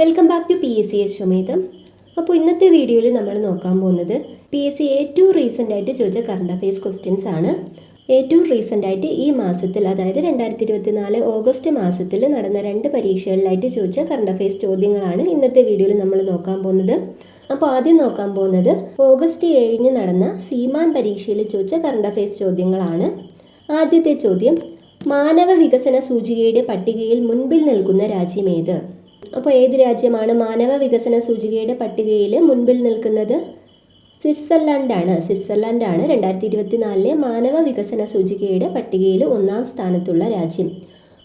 Welcome back to P S C S അശ്വമേധം അപ്പോൾ ഇന്നത്തെ വീഡിയോയിൽ നമ്മൾ നോക്കാൻ പോകുന്നത് പി എസ് സി ഏറ്റവും റീസെന്റ് ആയിട്ട് ചോദിച്ച കറണ്ട് അഫയേഴ്സ് ക്വസ്റ്റ്യൻസ് ആണ്. ഏറ്റവും റീസെന്റ് ആയിട്ട് ഈ മാസത്തിൽ അതായത് രണ്ടായിരത്തി ഇരുപത്തി നാല് ഓഗസ്റ്റ് മാസത്തിൽ നടന്ന രണ്ട് പരീക്ഷകളിലായിട്ട് ചോദിച്ച കറണ്ട് അഫയേഴ്സ് ചോദ്യങ്ങളാണ് ഇന്നത്തെ വീഡിയോയിൽ നമ്മൾ നോക്കാൻ പോകുന്നത്. അപ്പോൾ ആദ്യം നോക്കാൻ പോകുന്നത് ഓഗസ്റ്റ് ഏഴിന് നടന്ന സീമാൻ പരീക്ഷയിൽ ചോദിച്ച കറണ്ട് അഫയേഴ്സ് ചോദ്യങ്ങളാണ്. ആദ്യത്തെ ചോദ്യം മാനവ വികസന സൂചികയുടെ പട്ടികയിൽ മുൻപിൽ നിൽക്കുന്ന രാജ്യമേത് അപ്പോൾ ഏത് രാജ്യമാണ് മാനവ വികസന സൂചികയുടെ പട്ടികയിൽ മുൻപിൽ നിൽക്കുന്നത്? സ്വിറ്റ്സർലാൻഡാണ്. സ്വിറ്റ്സർലാൻഡാണ് രണ്ടായിരത്തി ഇരുപത്തി നാലിലെ മാനവ വികസന സൂചികയുടെ പട്ടികയിൽ ഒന്നാം സ്ഥാനത്തുള്ള രാജ്യം.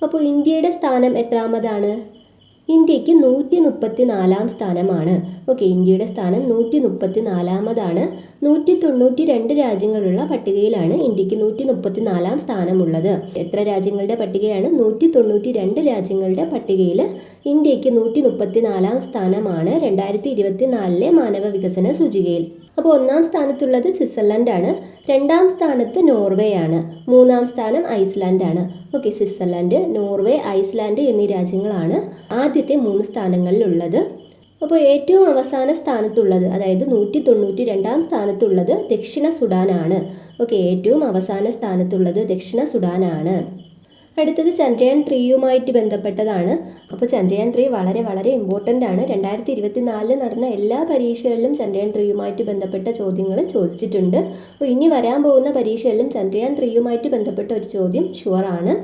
അപ്പോൾ ഇന്ത്യയുടെ സ്ഥാനം എത്രാമതാണ്? ഇന്ത്യയ്ക്ക് നൂറ്റി മുപ്പത്തി നാലാം സ്ഥാനമാണ്. ഓക്കെ ഇന്ത്യയുടെ സ്ഥാനം നൂറ്റി മുപ്പത്തി നാലാമതാണ് നൂറ്റി തൊണ്ണൂറ്റി രണ്ട് രാജ്യങ്ങളുള്ള പട്ടികയിലാണ് ഇന്ത്യയ്ക്ക് നൂറ്റി മുപ്പത്തി നാലാം സ്ഥാനമുള്ളത്. എത്ര രാജ്യങ്ങളുടെ പട്ടികയാണ്? നൂറ്റി തൊണ്ണൂറ്റി രണ്ട് രാജ്യങ്ങളുടെ പട്ടികയിൽ ഇന്ത്യയ്ക്ക് നൂറ്റി മുപ്പത്തി നാലാം സ്ഥാനമാണ്. രണ്ടായിരത്തി ഇരുപത്തി നാലിലെ മാനവ വികസന സൂചികയിൽ. അപ്പോൾ ഒന്നാം സ്ഥാനത്തുള്ളത് സ്വിറ്റ്സർലൻഡാണ്. രണ്ടാം സ്ഥാനത്ത് നോർവേ ആണ് മൂന്നാം സ്ഥാനം ഐസ്ലാൻഡ് ആണ് ഓക്കെ സ്വിറ്റ്സർലൻഡ് നോർവേ ഐസ്ലാൻഡ് എന്നീ രാജ്യങ്ങളാണ് ആദ്യത്തെ മൂന്ന് സ്ഥാനങ്ങളിലുള്ളത്. അപ്പോൾ ഏറ്റവും അവസാന സ്ഥാനത്തുള്ളത് അതായത് നൂറ്റി തൊണ്ണൂറ്റി രണ്ടാം സ്ഥാനത്തുള്ളത് ദക്ഷിണ സുഡാനാണ്. ഓക്കെ ഏറ്റവും അവസാന സ്ഥാനത്തുള്ളത് ദക്ഷിണ സുഡാനാണ്. അടുത്തത് ചന്ദ്രയാൻ ത്രീയുമായിട്ട് ബന്ധപ്പെട്ടതാണ്. അപ്പോൾ ചന്ദ്രയാൻ ത്രീ വളരെ വളരെ ഇമ്പോർട്ടന്റ് ആണ്. രണ്ടായിരത്തി ഇരുപത്തി നാലിൽ നടന്ന എല്ലാ പരീക്ഷകളിലും ചന്ദ്രയാൻ ത്രീയുമായിട്ട് ബന്ധപ്പെട്ട ചോദ്യങ്ങൾ ചോദിച്ചിട്ടുണ്ട്. അപ്പോൾ ഇനി വരാൻ പോകുന്ന പരീക്ഷകളിലും ചന്ദ്രയാൻ ത്രീയുമായിട്ട് ബന്ധപ്പെട്ട ഒരു ചോദ്യം ഷുവറാണ്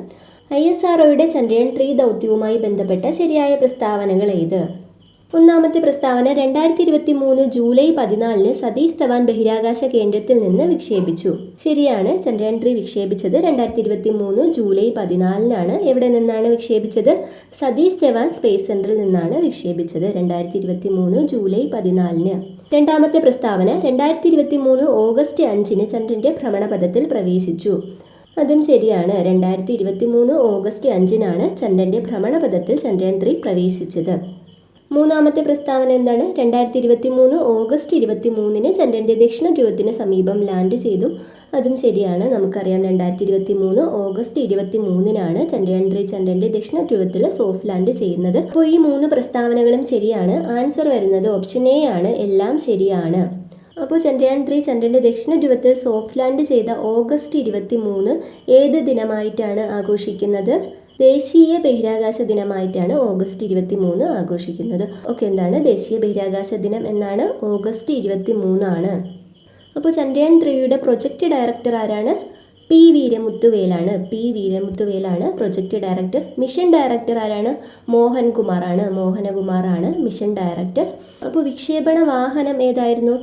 I S R Chandrayaan three ദൗത്യവുമായി ബന്ധപ്പെട്ട ശരിയായ പ്രസ്താവനകൾ ഏത്? ഒന്നാമത്തെ പ്രസ്താവന രണ്ടായിരത്തി ഇരുപത്തി മൂന്ന് ജൂലൈ പതിനാലിന് സതീഷ് ധവാൻ ബഹിരാകാശ കേന്ദ്രത്തിൽ നിന്ന് വിക്ഷേപിച്ചു. ശരിയാണ് ചന്ദ്രയാൻ ത്രീ വിക്ഷേപിച്ചത് രണ്ടായിരത്തി ഇരുപത്തി മൂന്ന് ജൂലൈ പതിനാലിനാണ്. എവിടെ നിന്നാണ് വിക്ഷേപിച്ചത്? സതീഷ് ധവാൻ സ്പേസ് സെന്ററിൽ നിന്നാണ് വിക്ഷേപിച്ചത് രണ്ടായിരത്തി ഇരുപത്തി മൂന്ന് ജൂലൈ പതിനാലിന്. രണ്ടാമത്തെ പ്രസ്താവന രണ്ടായിരത്തി ഇരുപത്തി മൂന്ന് ഓഗസ്റ്റ് അഞ്ചിന് ചന്ദ്രന്റെ ഭ്രമണപഥത്തിൽ പ്രവേശിച്ചു. അതും ശരിയാണ് രണ്ടായിരത്തി ഇരുപത്തി മൂന്ന് ഓഗസ്റ്റ് അഞ്ചിനാണ് ചന്ദ്രന്റെ ഭ്രമണപഥത്തിൽ ചന്ദ്രയാൻ ത്രീ പ്രവേശിച്ചത്. മൂന്നാമത്തെ പ്രസ്താവന എന്താണ്? രണ്ടായിരത്തി ഇരുപത്തി മൂന്ന് ഓഗസ്റ്റ് ഇരുപത്തി മൂന്നിന് ചന്ദ്രന്റെ ദക്ഷിണ ധ്രുവത്തിന് സമീപം ലാൻഡ് ചെയ്തു. അതും ശരിയാണ്. നമുക്കറിയാം രണ്ടായിരത്തി ഇരുപത്തി മൂന്ന് ഓഗസ്റ്റ് ഇരുപത്തി മൂന്നിനാണ് ചന്ദ്രയാൻ ത്രീ ചന്ദ്രന്റെ ദക്ഷിണ ധ്രുവത്തിൽ സോഫ്റ്റ് ലാൻഡ് ചെയ്യുന്നത്. അപ്പോൾ ഈ മൂന്ന് പ്രസ്താവനകളും ശരിയാണ്. ആൻസർ വരുന്നത് ഓപ്ഷൻ എ ആണ്. എല്ലാം ശരിയാണ്. അപ്പോൾ ചന്ദ്രയാൻ ത്രീ ചന്ദ്രന്റെ ദക്ഷിണ ധ്രുവത്തിൽ സോഫ്റ്റ് ലാൻഡ് ചെയ്ത ഓഗസ്റ്റ് ഇരുപത്തി മൂന്ന് ഏത് ദിനമായിട്ടാണ് ആഘോഷിക്കുന്നത്? ദേശീയ ബഹിരാകാശ ദിനമായിട്ടാണ് ഓഗസ്റ്റ് ഇരുപത്തി മൂന്ന് ആഘോഷിക്കുന്നത്. ഓക്കെ എന്താണ് ദേശീയ ബഹിരാകാശ ദിനം എന്നാണ് ഓഗസ്റ്റ് ഇരുപത്തി മൂന്നാണ് അപ്പോൾ ചന്ദ്രയാൻ ത്രീയുടെ പ്രൊജക്ട് ഡയറക്ടർ ആരാണ്? പി വീരമുത്തുവേലാണ്. പി വീരമുത്തുവേലാണ് പ്രൊജക്ട് ഡയറക്ടർ. മിഷൻ ഡയറക്ടർ ആരാണ്? മോഹൻകുമാറാണ് മോഹനകുമാറാണ് മിഷൻ ഡയറക്ടർ. അപ്പോൾ വിക്ഷേപണ വാഹനം ഏതായിരുന്നു?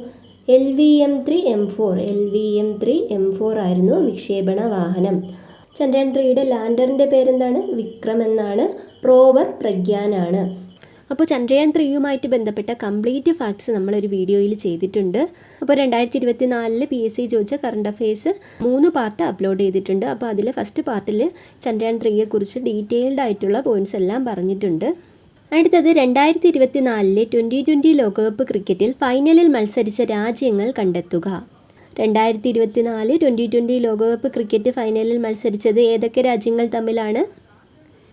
L V M three M four. L V M three M four ആയിരുന്നു വിക്ഷേപണ വാഹനം. ചന്ദ്രയാൻ ത്രീയുടെ ലാൻഡറിന്റെ പേരെന്താണ്? വിക്രം എന്നാണ്. റോവർ പ്രഗ്യാനാണ്. അപ്പോൾ ചന്ദ്രയാൻ ത്രീയുമായിട്ട് ബന്ധപ്പെട്ട കംപ്ലീറ്റ് ഫാക്ട്സ് നമ്മളൊരു വീഡിയോയിൽ ചെയ്തിട്ടുണ്ട്. അപ്പോൾ രണ്ടായിരത്തി ഇരുപത്തി നാലിൽ പി എസ് സി ചോദിച്ച കറണ്ട് അഫയേഴ്സ് മൂന്ന് പാർട്ട് അപ്ലോഡ് ചെയ്തിട്ടുണ്ട്. അപ്പോൾ അതിൽ ഫസ്റ്റ് പാർട്ടിൽ ചന്ദ്രയാൻ ത്രീയെക്കുറിച്ച് ഡീറ്റെയിൽഡ് ആയിട്ടുള്ള പോയിന്റ്സ് എല്ലാം പറഞ്ഞിട്ടുണ്ട്. അടുത്തത് രണ്ടായിരത്തി ഇരുപത്തി നാലിലെ ട്വന്റി ട്വന്റി ലോകകപ്പ് ക്രിക്കറ്റിൽ ഫൈനലിൽ മത്സരിച്ച രാജ്യങ്ങൾ കണ്ടെത്തുക. രണ്ടായിരത്തി ഇരുപത്തി നാല് ട്വന്റി ട്വന്റി ലോകകപ്പ് ക്രിക്കറ്റ് ഫൈനലിൽ മത്സരിച്ചത് ഏതൊക്കെ രാജ്യങ്ങൾ തമ്മിലാണ്?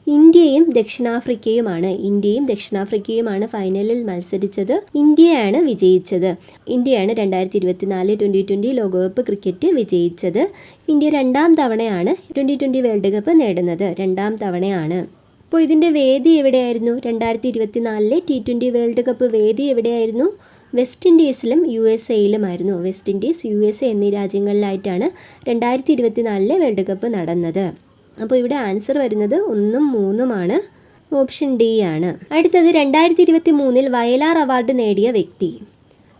ഇന്ത്യയും ദക്ഷിണാഫ്രിക്കയുമാണ്. ഇന്ത്യയും ദക്ഷിണാഫ്രിക്കയുമാണ് ഫൈനലിൽ മത്സരിച്ചത്. ഇന്ത്യയാണ് വിജയിച്ചത്. ഇന്ത്യയാണ് രണ്ടായിരത്തി ഇരുപത്തി നാല് ട്വന്റി ട്വന്റി ലോകകപ്പ് ക്രിക്കറ്റ് വിജയിച്ചത്. ഇന്ത്യ രണ്ടാം തവണയാണ് ട്വന്റി ട്വന്റി വേൾഡ് കപ്പ് നേടുന്നത്. രണ്ടാം തവണയാണ്. അപ്പോൾ ഇതിന്റെ വേദി എവിടെയായിരുന്നു? രണ്ടായിരത്തി ഇരുപത്തി നാലിലെ ടി ട്വന്റി വേൾഡ് കപ്പ് വേദി എവിടെയായിരുന്നു? വെസ്റ്റ് ഇൻഡീസിലും U S എയിലുമായിരുന്നു. West Indies U S A എന്നീ രാജ്യങ്ങളിലായിട്ടാണ് രണ്ടായിരത്തി ഇരുപത്തി നാലിലെ വേൾഡ് കപ്പ് നടന്നത്. അപ്പോൾ ഇവിടെ ആൻസർ വരുന്നത് ഒന്നും മൂന്നുമാണ്. ഓപ്ഷൻ ഡി ആണ്. അടുത്തത് രണ്ടായിരത്തി ഇരുപത്തി മൂന്നിൽ വയലാർ അവാർഡ് നേടിയ വ്യക്തി.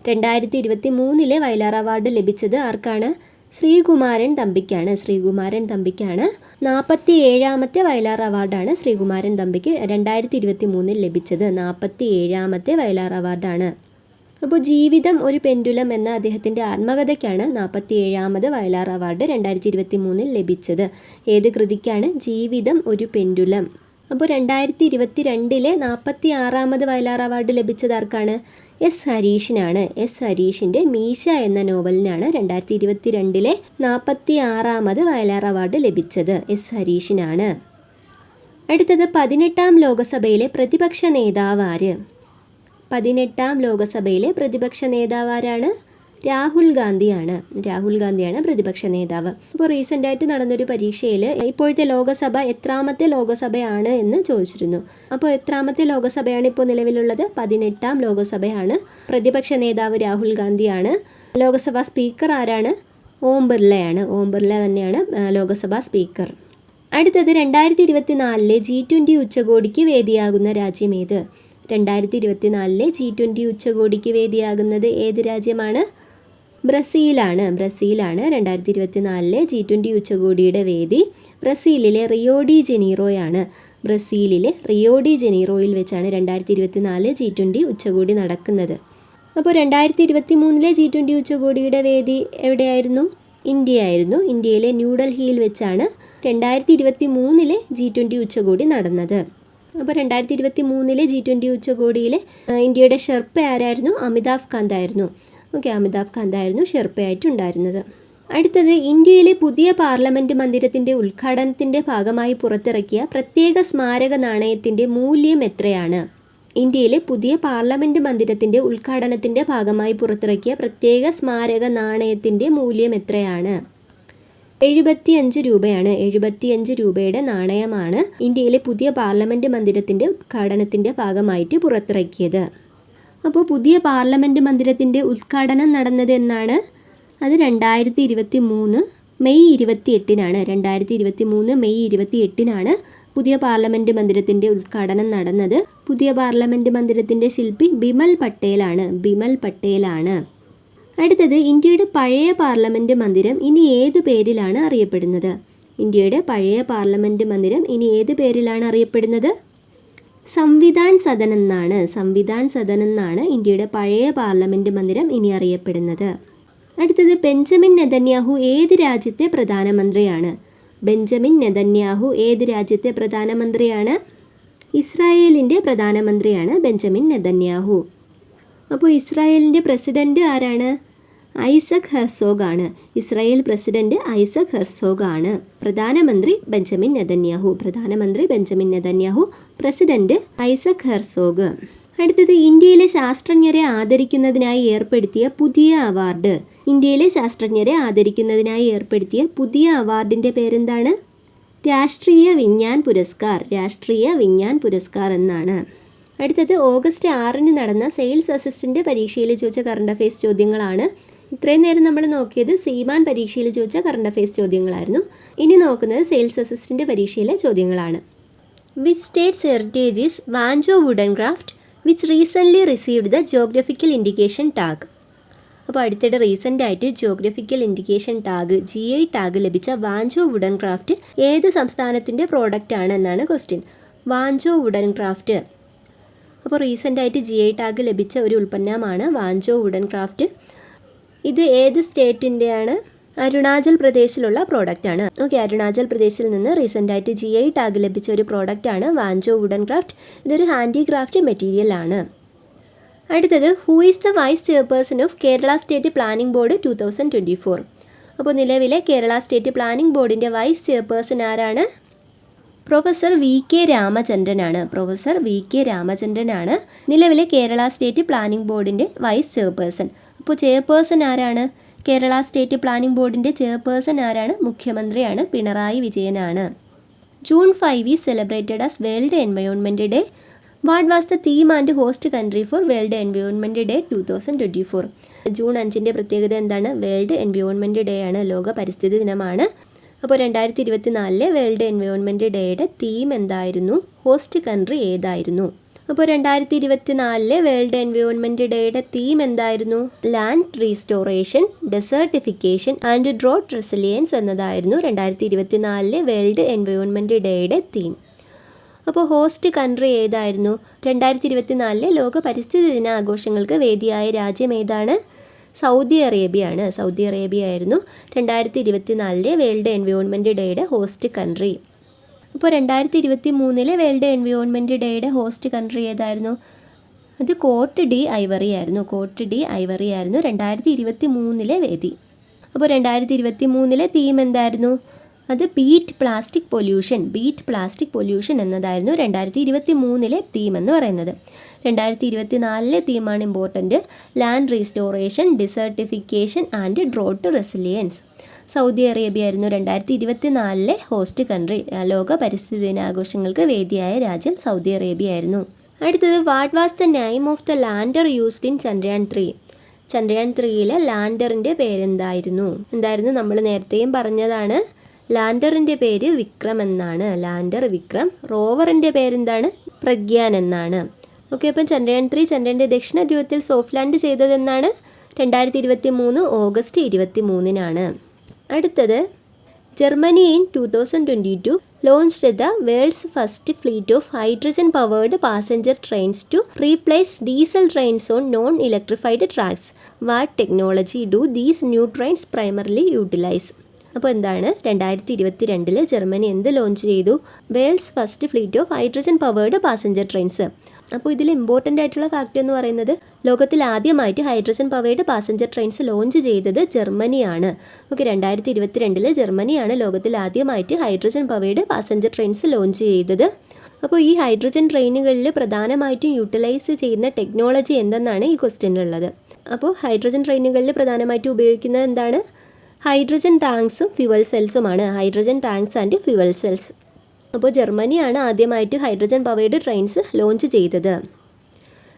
രണ്ടായിരത്തി ഇരുപത്തി മൂന്നിലെ വയലാർ അവാർഡ് ലഭിച്ചത് ആർക്കാണ്? ശ്രീകുമാരൻ തമ്പിക്കാണ്. ശ്രീകുമാരൻ തമ്പിക്കാണ് നാൽപ്പത്തി ഏഴാമത്തെ വയലാർ അവാർഡാണ് ശ്രീകുമാരൻ തമ്പിക്ക് രണ്ടായിരത്തി ഇരുപത്തി മൂന്നിൽ ലഭിച്ചത്. നാൽപ്പത്തി ഏഴാമത്തെ വയലാർ അവാർഡാണ്. അപ്പോൾ ജീവിതം ഒരു പെൻഡുലം എന്ന അദ്ദേഹത്തിന്റെ ആത്മകഥയ്ക്കാണ് നാൽപ്പത്തി ഏഴാമത് വയലാർ അവാർഡ് രണ്ടായിരത്തി ഇരുപത്തി മൂന്നിൽ ലഭിച്ചത്. ഏത് കൃതിക്കാണ് ജീവിതം ഒരു പെൻഡുലം? അപ്പോൾ രണ്ടായിരത്തി ഇരുപത്തി രണ്ടിലെ നാൽപ്പത്തി ആറാമത് വയലാർ അവാർഡ് ലഭിച്ചത് ആർക്കാണ്? എസ് ഹരീഷിനാണ്. എസ് ഹരീഷിന്റെ മീശ എന്ന നോവലിനാണ് രണ്ടായിരത്തി ഇരുപത്തി രണ്ടിലെ നാൽപ്പത്തി ആറാമത് വയലാർ അവാർഡ് ലഭിച്ചത്. എസ് ഹരീഷിനാണ്. അടുത്തത് പതിനെട്ടാം ലോകസഭയിലെ പ്രതിപക്ഷ നേതാവ് ആര്? പതിനെട്ടാം ലോകസഭയിലെ പ്രതിപക്ഷ നേതാവാരാണ് രാഹുൽ ഗാന്ധിയാണ്. രാഹുൽ ഗാന്ധിയാണ് പ്രതിപക്ഷ നേതാവ്. അപ്പോൾ റീസെന്റായിട്ട് നടന്നൊരു പരീക്ഷയിൽ ഇപ്പോഴത്തെ ലോകസഭ എത്രാമത്തെ ലോകസഭയാണ് എന്ന് ചോദിച്ചിരുന്നു. അപ്പോൾ എത്രാമത്തെ ലോകസഭയാണ് ഇപ്പോൾ നിലവിലുള്ളത്? പതിനെട്ടാം ലോകസഭയാണ്. പ്രതിപക്ഷ നേതാവ് രാഹുൽ ഗാന്ധിയാണ്. ലോകസഭാ സ്പീക്കർ ആരാണ്? ഓം ബിർളയാണ്. ഓം ബിർള തന്നെയാണ് ലോകസഭാ സ്പീക്കർ. അടുത്തത് രണ്ടായിരത്തി ഇരുപത്തി നാലിലെ ജി ട്വന്റി ഉച്ചകോടിക്ക് വേദിയാകുന്ന രാജ്യം രാജ്യമേത് രണ്ടായിരത്തി ഇരുപത്തി നാലിലെ ജി ട്വന്റി ഉച്ചകോടിക്ക് വേദിയാകുന്നത് ഏത് രാജ്യമാണ്? ബ്രസീലാണ്. ബ്രസീലാണ് രണ്ടായിരത്തി ഇരുപത്തി നാലിലെ ജി ട്വന്റി ഉച്ചകോടിയുടെ വേദി. ബ്രസീലിലെ റിയോഡി ജനീറോയാണ് ബ്രസീലിലെ റിയോഡി ജനീറോയിൽ വെച്ചാണ് രണ്ടായിരത്തി ഇരുപത്തി നാല് ജി ട്വന്റി ഉച്ചകോടി നടക്കുന്നത്. അപ്പോൾ രണ്ടായിരത്തി ഇരുപത്തി മൂന്നിലെ ജി ട്വന്റി ഉച്ചകോടിയുടെ വേദി എവിടെയായിരുന്നു? ഇന്ത്യ ആയിരുന്നു ഇന്ത്യയിലെ ന്യൂഡൽഹിയിൽ വെച്ചാണ് രണ്ടായിരത്തി ഇരുപത്തി മൂന്നിലെ ജി ട്വന്റി ഉച്ചകോടി നടന്നത്. അപ്പോൾ രണ്ടായിരത്തി ഇരുപത്തി മൂന്നിലെ ജി ട്വന്റി ഉച്ചകോടിയിൽ ഇന്ത്യയുടെ ഷെർപ്പ ആരായിരുന്നു? അമിതാഭ് കാന്ത് ആയിരുന്നു. ഓക്കെ അമിതാഭ് കാന്ത് ആയിരുന്നു ഷെർപ്പയായിട്ടുണ്ടായിരുന്നത്. അടുത്തത് ഇന്ത്യയിലെ പുതിയ പാർലമെന്റ് മന്ദിരത്തിന്റെ ഉദ്ഘാടനത്തിന്റെ ഭാഗമായി പുറത്തിറക്കിയ പ്രത്യേക സ്മാരക നാണയത്തിന്റെ മൂല്യം എത്രയാണ്? ഇന്ത്യയിലെ പുതിയ പാർലമെന്റ് മന്ദിരത്തിന്റെ ഉദ്ഘാടനത്തിന്റെ ഭാഗമായി പുറത്തിറക്കിയ പ്രത്യേക സ്മാരക നാണയത്തിന്റെ മൂല്യം എത്രയാണ്? എഴുപത്തിയഞ്ച് രൂപയാണ്. എഴുപത്തിയഞ്ച് രൂപയുടെ നാണയമാണ് ഇന്ത്യയിലെ പുതിയ പാർലമെന്റ് മന്ദിരത്തിന്റെ ഉദ്ഘാടനത്തിന്റെ ഭാഗമായിട്ട് പുറത്തിറക്കിയത്. അപ്പോൾ പുതിയ പാർലമെന്റ് മന്ദിരത്തിന്റെ ഉദ്ഘാടനം നടന്നത് എന്നാണ്? അത് രണ്ടായിരത്തി ഇരുപത്തി മൂന്ന് മെയ് ഇരുപത്തി എട്ടിനാണ് രണ്ടായിരത്തി ഇരുപത്തി മൂന്ന് മെയ് ഇരുപത്തി എട്ടിനാണ് പുതിയ പാർലമെന്റ് മന്ദിരത്തിന്റെ ഉദ്ഘാടനം നടന്നത്. പുതിയ പാർലമെന്റ് മന്ദിരത്തിന്റെ ശില്പി ബിമൽ പട്ടേലാണ്. ബിമൽ പട്ടേലാണ്. അടുത്തത് ഇന്ത്യയുടെ പഴയ പാർലമെന്റ് മന്ദിരം ഇനി ഏത് പേരിലാണ് അറിയപ്പെടുന്നത്? ഇന്ത്യയുടെ പഴയ പാർലമെന്റ് മന്ദിരം ഇനി ഏത് പേരിലാണ് അറിയപ്പെടുന്നത്? സംവിധാൻ സദൻ എന്നാണ് സംവിധാൻ സദൻ എന്നാണ് ഇന്ത്യയുടെ പഴയ പാർലമെന്റ് മന്ദിരം ഇനി അറിയപ്പെടുന്നത്. അടുത്തത് ബെഞ്ചമിൻ നെതന്യാഹു ഏത് രാജ്യത്തെ പ്രധാനമന്ത്രിയാണ്? ബെഞ്ചമിൻ നെതന്യാഹു ഏത് രാജ്യത്തെ പ്രധാനമന്ത്രിയാണ്? ഇസ്രായേലിന്റെ പ്രധാനമന്ത്രിയാണ് ബെഞ്ചമിൻ നെതന്യാഹു. അപ്പോൾ ഇസ്രായേലിന്റെ പ്രസിഡന്റ് ആരാണ്? ഐസക് ഹെർസോഗ് ആണ് ഇസ്രായേൽ പ്രസിഡന്റ് ഐസക് ഹെർസോഗ് ആണ് പ്രധാനമന്ത്രി ബെഞ്ചമിൻ നെതന്യാഹു. പ്രധാനമന്ത്രി Benjamin Netanyahu president Isaac Herzog. അടുത്തത് ഇന്ത്യയിലെ ശാസ്ത്രജ്ഞരെ ആദരിക്കുന്നതിനായി ഏർപ്പെടുത്തിയ പുതിയ അവാർഡ്. ഇന്ത്യയിലെ ശാസ്ത്രജ്ഞരെ ആദരിക്കുന്നതിനായി ഏർപ്പെടുത്തിയ പുതിയ അവാർഡിന്റെ പേരെന്താണ്? രാഷ്ട്രീയ വിജ്ഞാൻ പുരസ്കാർ. രാഷ്ട്രീയ വിജ്ഞാൻ പുരസ്കാർ എന്നാണ്. അടുത്തത് ഓഗസ്റ്റ് ആറിന് നടന്ന സെയിൽസ് അസിസ്റ്റന്റ് പരീക്ഷയിൽ ചോദിച്ച കറണ്ട് അഫയേഴ്സ് ചോദ്യങ്ങളാണ്. ഇത്രയും നേരം നമ്മൾ നോക്കിയത് സീമാൻ പരീക്ഷയിൽ ചോദിച്ച കറണ്ട് അഫയേഴ്സ് ചോദ്യങ്ങളായിരുന്നു. ഇനി നോക്കുന്നത് സെയിൽസ് അസിസ്റ്റന്റ് പരീക്ഷയിലെ ചോദ്യങ്ങളാണ്. Which states heritage is Wancho wooden craft which recently received the geographical indication tag അപ്പോൾ അടുത്തിടെ റീസെന്റ് ആയിട്ട് geographical indication tag G I tag ലഭിച്ച വാഞ്ചോ വുഡൻ ക്രാഫ്റ്റ് ഏത് സംസ്ഥാനത്തിന്റെ പ്രോഡക്റ്റ് ആണ് എന്നാണ് ക്വസ്റ്റ്യൻ വാഞ്ചോ വുഡൻ ക്രാഫ്റ്റ് അപ്പോൾ റീസെന്റ് ആയിട്ട് ജി ഐ ടാഗ് ലഭിച്ച ഒരു ഉൽപ്പന്നമാണ് വാഞ്ചോ വുഡൻ ക്രാഫ്റ്റ്. ഇത് ഏത് സ്റ്റേറ്റിന്റെയാണ്? അരുണാചൽ പ്രദേശിലുള്ള പ്രോഡക്റ്റ് ആണ്. ഓക്കെ അരുണാചൽ പ്രദേശിൽ നിന്ന് റീസെന്റ് ആയിട്ട് ജി ഐ ടാഗ് ലഭിച്ച ഒരു പ്രോഡക്റ്റ് ആണ് വാഞ്ചോ വുഡൻ ക്രാഫ്റ്റ്. ഇതൊരു ഹാൻഡിക്രാഫ്റ്റ് മെറ്റീരിയൽ ആണ്. അടുത്തത് who is the vice chairperson of Kerala state planning board two thousand twenty four അപ്പോൾ നിലവിലെ കേരള സ്റ്റേറ്റ് പ്ലാനിംഗ് ബോർഡിന്റെ വൈസ് ചെയർപേഴ്സൺ ആരാണ്? പ്രൊഫസർ വി കെ രാമചന്ദ്രനാണ്. പ്രൊഫസർ വി കെ രാമചന്ദ്രനാണ് നിലവിലെ Kerala state planning board vice chairperson. അപ്പോൾ ചെയർപേഴ്സൺ ആരാണ്? Kerala state planning ബോർഡിന്റെ ചെയർപേഴ്സൺ ആരാണ്? മുഖ്യമന്ത്രിയാണ് പിണറായി വിജയനാണ്. June five is celebrated as World Environment Day. What was the theme and host country for World Environment Day two thousand twenty four? June അഞ്ചിന്റെ പ്രത്യേകത എന്താണ്? World environment day ആണ്. ലോക പരിസ്ഥിതി ദിനമാണ്. അപ്പോൾ രണ്ടായിരത്തി ഇരുപത്തി നാലിലെ വേൾഡ് എൻവയോൺമെന്റ് ഡേയുടെ തീം എന്തായിരുന്നു? ഹോസ്റ്റ് കൺട്രി ഏതായിരുന്നു? അപ്പോൾ രണ്ടായിരത്തി ഇരുപത്തി നാലിലെ വേൾഡ് എൻവയോൺമെന്റ് ഡേയുടെ തീം എന്തായിരുന്നു? Land restoration desertification and drought resilience എന്നതായിരുന്നു രണ്ടായിരത്തി ഇരുപത്തി നാലിലെ വേൾഡ് എൻവയോൺമെന്റ് ഡേയുടെ തീം അപ്പോൾ ഹോസ്റ്റ് കൺട്രി ഏതായിരുന്നു? രണ്ടായിരത്തി ഇരുപത്തി നാലിലെ ലോക പരിസ്ഥിതി ദിനാഘോഷങ്ങൾക്ക് വേദിയായ രാജ്യം ഏതാണ്? സൗദി അറേബ്യയാണ്. സൗദി അറേബ്യ ആയിരുന്നു രണ്ടായിരത്തി ഇരുപത്തി നാലിലെ വേൾഡ് എൻവയോൺമെന്റ് ഡേയുടെ ഹോസ്റ്റ് കൺട്രി. അപ്പോൾ രണ്ടായിരത്തി ഇരുപത്തി മൂന്നിലെ വേൾഡ് എൻവയോൺമെന്റ് ഡേയുടെ ഹോസ്റ്റ് കൺട്രി ഏതായിരുന്നു? അത് കോർട്ട് ഡി ഐവറി ആയിരുന്നു. കോർട്ട് ഡി ഐവറി ആയിരുന്നു രണ്ടായിരത്തി ഇരുപത്തി മൂന്നിലെ വേദി. അപ്പോൾ രണ്ടായിരത്തി ഇരുപത്തി മൂന്നിലെ തീം എന്തായിരുന്നു? അത് beat plastic pollution beat plastic pollution എന്നതായിരുന്നു രണ്ടായിരത്തി ഇരുപത്തി മൂന്നിലെ തീം എന്ന് പറയുന്നത്. രണ്ടായിരത്തി ഇരുപത്തി നാലിലെ തീമാണ് important land restoration desertification and drought resilience Saudi Arabia ആയിരുന്നു രണ്ടായിരത്തി ഇരുപത്തി നാലിലെ ഹോസ്റ്റ് കൺട്രി ലോക പരിസ്ഥിതി ദിനാഘോഷങ്ങൾക്ക് വേദിയായ രാജ്യം സൗദി അറേബ്യ ആയിരുന്നു അടുത്തത് what was the name of the lander used in Chandrayaan three Chandrayaan ത്രീയിലെ ലാൻഡറിന്റെ പേരെന്തായിരുന്നു? എന്തായിരുന്നു? നമ്മൾ നേരത്തെയും പറഞ്ഞതാണ് ലാൻഡറിന്റെ പേര് വിക്രം എന്നാണ്. ലാൻഡർ വിക്രം റോവറിന്റെ പേരെന്താണ്? പ്രഗ്യാൻ എന്നാണ്. ഓക്കെ അപ്പം ചന്ദ്രയാൻ ത്രീ ചന്ദ്രന്റെ ദക്ഷിണ ധ്രുവത്തിൽ സോഫ്റ്റ് ലാൻഡ് ചെയ്തതെന്നാണ് രണ്ടായിരത്തി ഇരുപത്തി മൂന്ന് ഓഗസ്റ്റ് ഇരുപത്തി മൂന്നിനാണ് അടുത്തത് Germany in two thousand twenty two launched the world's first fleet of hydrogen powered passenger trains to replace diesel trains on non electrified tracks what technology do these new trains primarily utilise അപ്പോൾ എന്താണ്? രണ്ടായിരത്തി ഇരുപത്തി രണ്ടിൽ Germany എന്ത് launch ചെയ്തു? World's first fleet of hydrogen powered passenger trains അപ്പോൾ ഇതിൽ important ആയിട്ടുള്ള ഫാക്റ്റ് എന്ന് പറയുന്നത് ലോകത്തിൽ ആദ്യമായിട്ട് hydrogen powered passenger trains launch ചെയ്തത് ജർമ്മനിയാണ്. ഓക്കെ രണ്ടായിരത്തി ഇരുപത്തി രണ്ടിൽ ജർമ്മനിയാണ് ലോകത്തിൽ ആദ്യമായിട്ട് hydrogen powered passenger trains launch ചെയ്തത്. അപ്പോൾ ഈ ഹൈഡ്രജൻ ട്രെയിനുകളിൽ പ്രധാനമായിട്ടും യൂട്ടിലൈസ് ചെയ്യുന്ന ടെക്നോളജി എന്തെന്നാണ് ഈ ക്വസ്റ്റ്യനിലുള്ളത് അപ്പോൾ ഹൈഡ്രജൻ ട്രെയിനുകളിൽ പ്രധാനമായിട്ടും ഉപയോഗിക്കുന്നത് എന്താണ്? ഹൈഡ്രജൻ ടാങ്ക്സും fuel സെൽസുമാണ് hydrogen tanks and fuel cells അപ്പോൾ ജർമ്മനിയാണ് ആദ്യമായിട്ട് ഹൈഡ്രജൻ പവേഡ് ട്രെയിൻസ് ലോഞ്ച് ചെയ്തത്.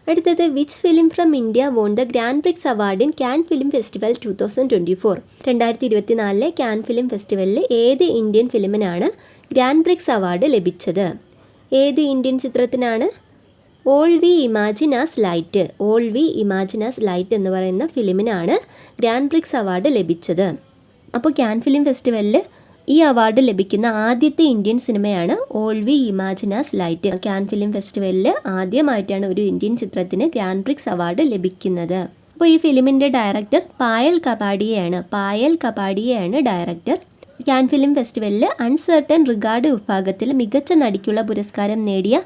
അടുത്തത് which film from India won the grand prix award in Cannes film festival two thousand twenty four രണ്ടായിരത്തി ഇരുപത്തി നാലിലെ ക്യാൻ ഫിലിം ഫെസ്റ്റിവലിൽ ഏത് ഇന്ത്യൻ ഫിലിമിനാണ് ഗ്രാൻഡ് പ്രിക്സ് അവാർഡ് ലഭിച്ചത്? ഏത് Indian ചിത്രത്തിനാണ്? All we imagine as light all we imagine as light എന്ന് പറയുന്ന ഫിലിമിനാണ് ഗ്രാൻഡ് പ്രിക്സ് അവാർഡ് ലഭിച്ചത്. അപ്പോൾ ക്യാൻ ഫിലിം ഫെസ്റ്റിവലിൽ ഈ അവാർഡ് ലഭിക്കുന്ന ആദ്യത്തെ ഇന്ത്യൻ സിനിമയാണ് all we imagine as light Cannes film ഫെസ്റ്റിവലിൽ ആദ്യമായിട്ടാണ് ഒരു ഇന്ത്യൻ ചിത്രത്തിന് ഗ്രാൻഡ് പ്രിക്സ് അവാർഡ് ലഭിക്കുന്നത്. അപ്പോൾ ഈ ഫിലിമിന്റെ ഡയറക്ടർ പായൽ കപാഡിയയാണ്. പായൽ കപാഡിയയാണ് ഡയറക്ടർ ക്യാൻ ഫിലിം ഫെസ്റ്റിവലിൽ അൺസർട്ടൺ റിഗാർഡ് വിഭാഗത്തിൽ മികച്ച നടിക്കുള്ള പുരസ്കാരം നേടിയ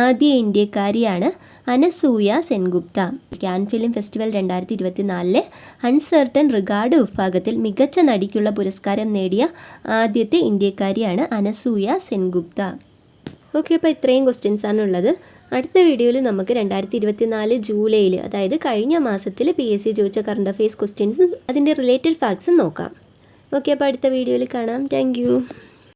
ആദ്യ ഇന്ത്യക്കാരിയാണ് Anasuya Sengupta. Cannes film festival രണ്ടായിരത്തി ഇരുപത്തി നാലിലെ അൺസർട്ടൺ റിഗാർഡ് വിഭാഗത്തിൽ മികച്ച നടിക്കുള്ള പുരസ്കാരം നേടിയ ആദ്യത്തെ ഇന്ത്യക്കാരിയാണ് അനസൂയ സെൻഗുപ്ത. ഓക്കെ അപ്പോൾ ഇത്രയും ക്വസ്റ്റ്യൻസ് ഉള്ളത് അടുത്ത വീഡിയോയിൽ നമുക്ക് രണ്ടായിരത്തി ഇരുപത്തി നാല് ജൂലൈയിൽ അതായത് കഴിഞ്ഞ മാസത്തിൽ പി എസ് സി ചോദിച്ച കറണ്ട് അഫയേഴ്സ് ക്വസ്റ്റ്യൻസും അതിന്റെ റിലേറ്റഡ് ഫാക്ട്സും നോക്കാം. ഓക്കെ അപ്പോൾ അടുത്ത വീഡിയോയിൽ കാണാം. താങ്ക്